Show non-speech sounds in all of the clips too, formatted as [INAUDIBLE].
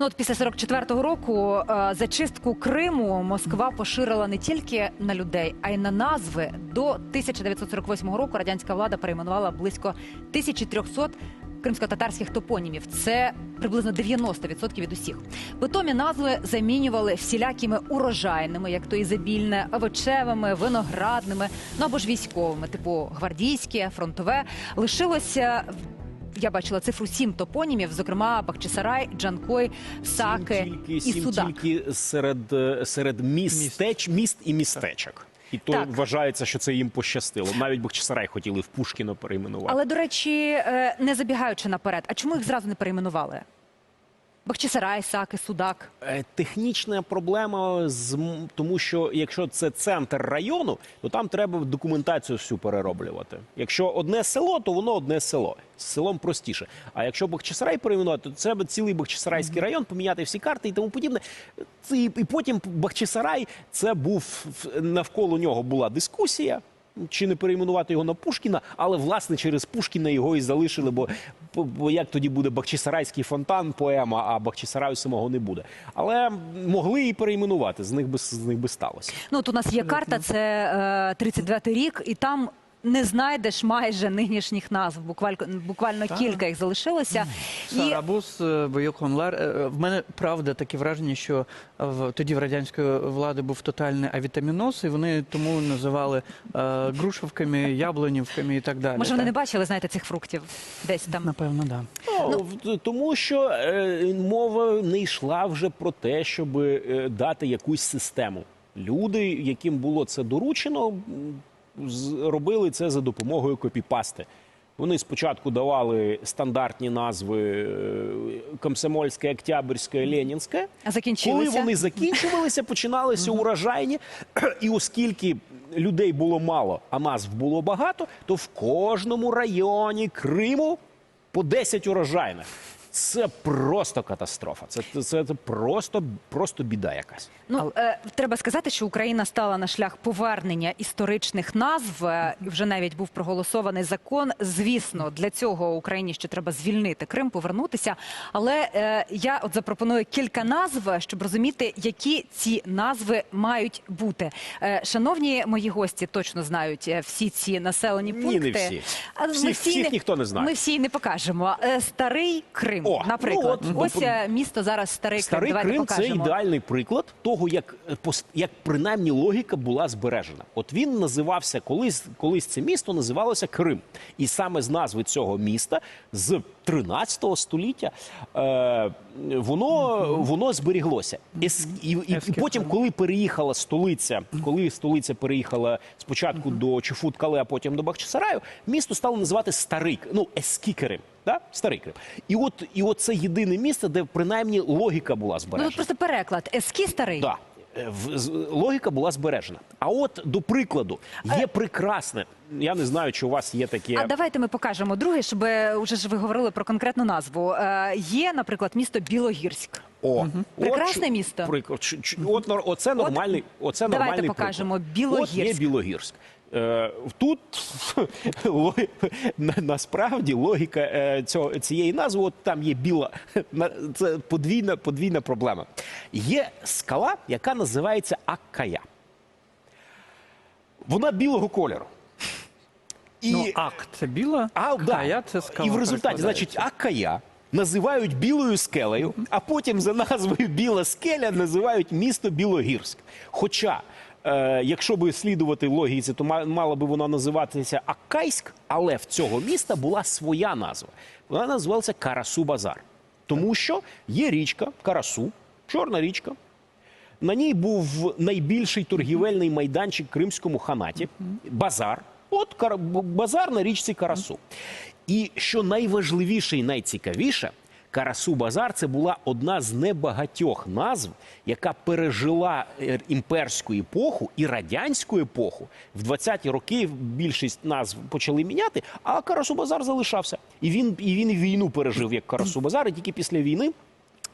Ну от після 44-го року е, зачистку Криму Москва поширила не тільки на людей, а й на назви. До 1948 року радянська влада перейменувала близько 1300 кримсько-татарських топонімів. Це приблизно 90% від усіх. Питомі назви замінювали всілякими урожайними, як то ізобільне, овочевими, виноградними, ну або ж військовими, типу гвардійське, фронтове. Лишилося я бачила цифру сім топонімів, зокрема Бахчисарай, Джанкой, Саки сім тільки, і сім Судак. тільки серед, е, серед містеч, міст і містечок. І то Так. вважається, що це їм пощастило. Навіть Бахчисарай хотіли в Пушкіно перейменувати. Але до речі, е, не забігаючи наперед, а чому їх зразу не перейменували? Бахчисарай, Саки, Судак. Е, Технічна проблема з тому, що якщо це центр району, то там треба документацію всю перероблювати. Якщо одне село, то воно одне село. З селом простіше. А якщо Бахчисарай перейменувати, то треба цілий Бахчисарайський район, поміняти всі карти і тому подібне. І, потім Бахчисарай це був навколо нього була дискусія. Чи не перейменувати його на Пушкіна, але власне через Пушкіна його і залишили, бо, бо- як тоді буде Бахчисарайський фонтан, поема, а Бахчисараю самого не буде. Але могли і перейменувати, з них би з них би сталося. Ну, от у нас є карта, це е, 39-й рік, і там не знайдеш майже нинішніх назв. Буквально, буквально кілька їх залишилося. І Сарабус, е, Бойоконлар. Е, В мене правда таке враження, що в тоді в радянської влади був тотальний авітаміноз, і вони тому називали е, грушевками, яблунівками і так далі. може вони так? не бачили, знаєте, цих фруктів десь там. Напевно, да. Ну, в- тому що е, мова не йшла вже про те, щоб е, дати якусь систему. Люди, яким було це доручено, робили це за допомогою копіпасти. Вони спочатку давали стандартні назви е, Комсомольське, Октябрьське, Ленінське. А закінчилися? Коли вони закінчувалися, [LAUGHS] починалися урожайні. І оскільки людей було мало, а назв було багато, то в кожному районі Криму по 10 урожайних. Це просто катастрофа. Це, це, це просто, просто біда якась. Ну е, треба сказати, що Україна стала на шлях повернення історичних назв. Е, Вже навіть був проголосований закон. Звісно, для цього Україні ще треба звільнити Крим, повернутися. Але е, я от запропоную кілька назв, щоб розуміти, які ці назви мають бути. Е, шановні мої гості точно знають е, всі ці населені Ні, пункти. не всі. А Всіх- ми всіх ніхто не знає. Ми всі не покажемо. Е, Старий Крим, О, наприклад, ну, от, ось е, місто зараз старий, Старий Крим. Давайте Крим це ідеальний приклад того, як, е, як принаймні логіка була збережена. От він називався колись, колись це місто називалося Крим. І саме з назви цього міста з 13 століття е, воно, воно зберіглося. І, і, і потім, коли переїхала столиця, коли столиця переїхала спочатку до Чуфут-Кале, а потім до Бахчисараю, місто стало називати Старий, ну Ескікерим. Да? Старий Крим. І от, і от це єдине місце, де принаймні логіка була Ну, збережена. от просто переклад. Ески старий. Да. Е, Логіка була збережена. А от до прикладу, є прекрасне. Я не знаю, чи у вас є таке. А давайте ми покажемо друге, щоб е, уже ж ви говорили про конкретну назву. Е, є, наприклад, місто Білогірськ. О, Прекрасне місто. Чу- От, оце нормальний. Оце давайте нормальний покажемо приклад. Білогірськ. От є Білогірськ. Е, тут [LAUGHS] насправді логіка е, цього, цієї назви, от там є біла, [LAUGHS] це подвійна, подвійна проблема. Є скала, яка називається Аккая. Вона білого кольору. І, Ну, ак це біла, а, да. це скала. І в результаті, значить, Аккая називають білою скелею, а потім за назвою Біла скеля називають місто Білогірськ. Хоча, е, якщо би слідувати логіці, то мала би вона називатися Аккайськ, але в цього міста була своя назва. Вона називалася Карасу Базар. Тому що є річка Карасу, чорна річка, на ній був найбільший торгівельний майданчик Кримському ханаті базар. От базар на річці Карасу. І що найважливіше і найцікавіше, Карасу Базар це була одна з небагатьох назв, яка пережила е, імперську епоху і радянську епоху. В 20-ті роки більшість назв почали міняти, а Карасу Базар залишався. І він, і він війну пережив як Карасу Базар, і тільки після війни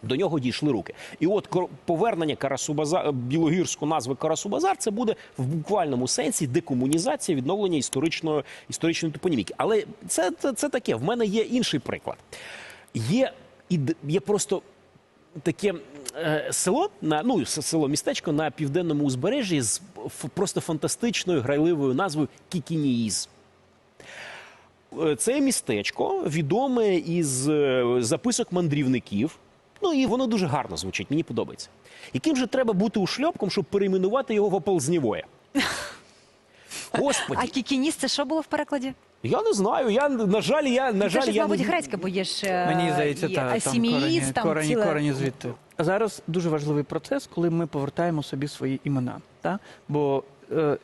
до нього дійшли руки. І от повернення Карасу-Базар, білогірську назви Карасу-Базар це буде в буквальному сенсі декомунізація, відновлення історичної, історичної топоніміки. Але це, це, це таке. В мене є інший приклад. Є, є просто таке е, село на ну село містечко на південному узбережжі з просто фантастичною грайливою назвою Кікініїз. Е, Це містечко відоме із е, записок мандрівників. Ну і воно дуже гарно звучить, мені подобається. Яким же треба бути ушльопком, щоб перейменувати його в оползнєвоє? [LAUGHS] Господі, А кікініс це що було в перекладі? я не знаю. Я на жаль, я на Це жаль, ж, я мабуть, не... грецька, бо є ж е, Мені здається, і та, там асіміїз, корені, там корені, ціле... корені звідти. Зараз дуже важливий процес, коли ми повертаємо собі свої імена. Та? Бо е,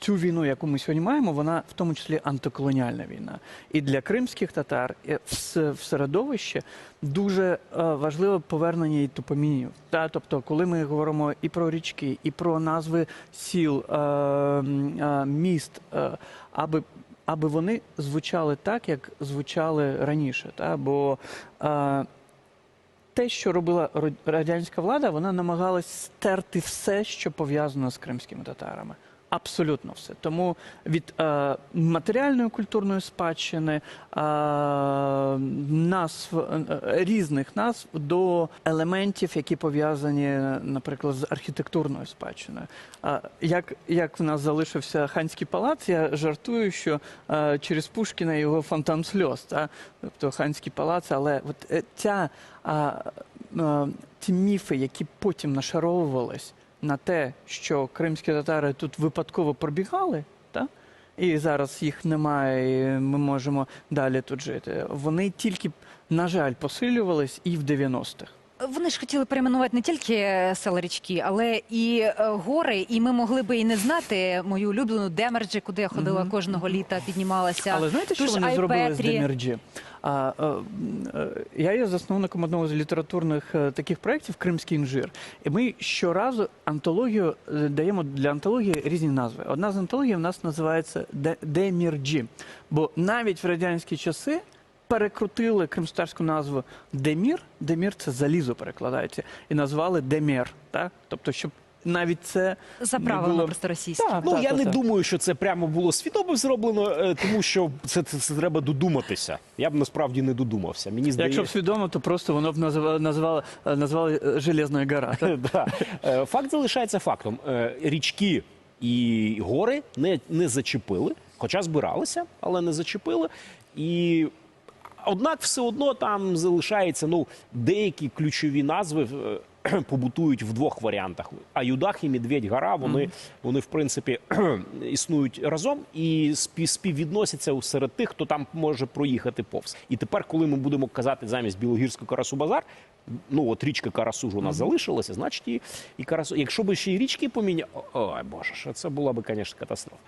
цю війну, яку ми сьогодні маємо, вона в тому числі антиколоніальна війна. І для кримських татар в, середовище дуже е, важливе повернення і топомінів. Тобто, коли ми говоримо і про річки, і про назви сіл, е, е, міст, аби аби вони звучали так, як звучали раніше. Та? Бо те, що робила радянська влада, вона намагалась стерти все, що пов'язано з кримськими татарами. Абсолютно все. Тому від е, матеріальної культурної спадщини, е, назв е, різних назв до елементів, які пов'язані, наприклад, з архітектурною спадщиною. А як, як в нас залишився ханський палац, я жартую, що е, через Пушкіна його фонтан сльоз, та? тобто ханський палац, але от е, ця, е, ті міфи, які потім нашаровувались на те, що кримські татари тут випадково пробігали, та? і зараз їх немає, і ми можемо далі тут жити. Вони тільки, на жаль, посилювались і в 90-х. Вони ж хотіли перейменувати не тільки е, села річки, але і е, гори. І ми могли би і не знати мою улюблену Демерджі, куди я ходила кожного літа, піднімалася. Але знаєте, що вони зробили з? А, е, я є засновником одного з літературних таких проєктів Кримський інжир. І ми щоразу антологію даємо для антології різні назви. Одна з антологій в нас називається Де- Демірджі. Бо навіть в радянські часи. Перекрутили кримстарську назву Демір. Демір це залізо перекладається, і назвали Демір. Так? Тобто, щоб навіть це Заправлено було- просто російське. Так, Ну так, я так, не так. думаю, що це прямо було свідомо зроблено, е, тому що це, це, це треба додуматися. Я б насправді не додумався. Мені здається, Якщо б свідомо, то просто воно б називали, назвали, назвали е, Железною гора. так? [LAUGHS] да. Е, Факт залишається фактом. Е, Річки і гори не, не зачепили, хоча збиралися, але не зачепили. І однак все одно там залишається ну, деякі ключові назви. е, [CLEARS THROAT] Побутують в двох варіантах. Аюдах і Медведь Гора, вони, вони в принципі [CLEARS THROAT] існують разом і спів- співвідносяться серед тих, хто там може проїхати повз. І тепер, коли ми будемо казати замість Білогірського Карасу Базар, ну от річка Карасу ж у нас залишилася, значить і, і Карасу. Якщо би ще й річки поміняли, ой Боже, що це була би, звісно, катастрофа.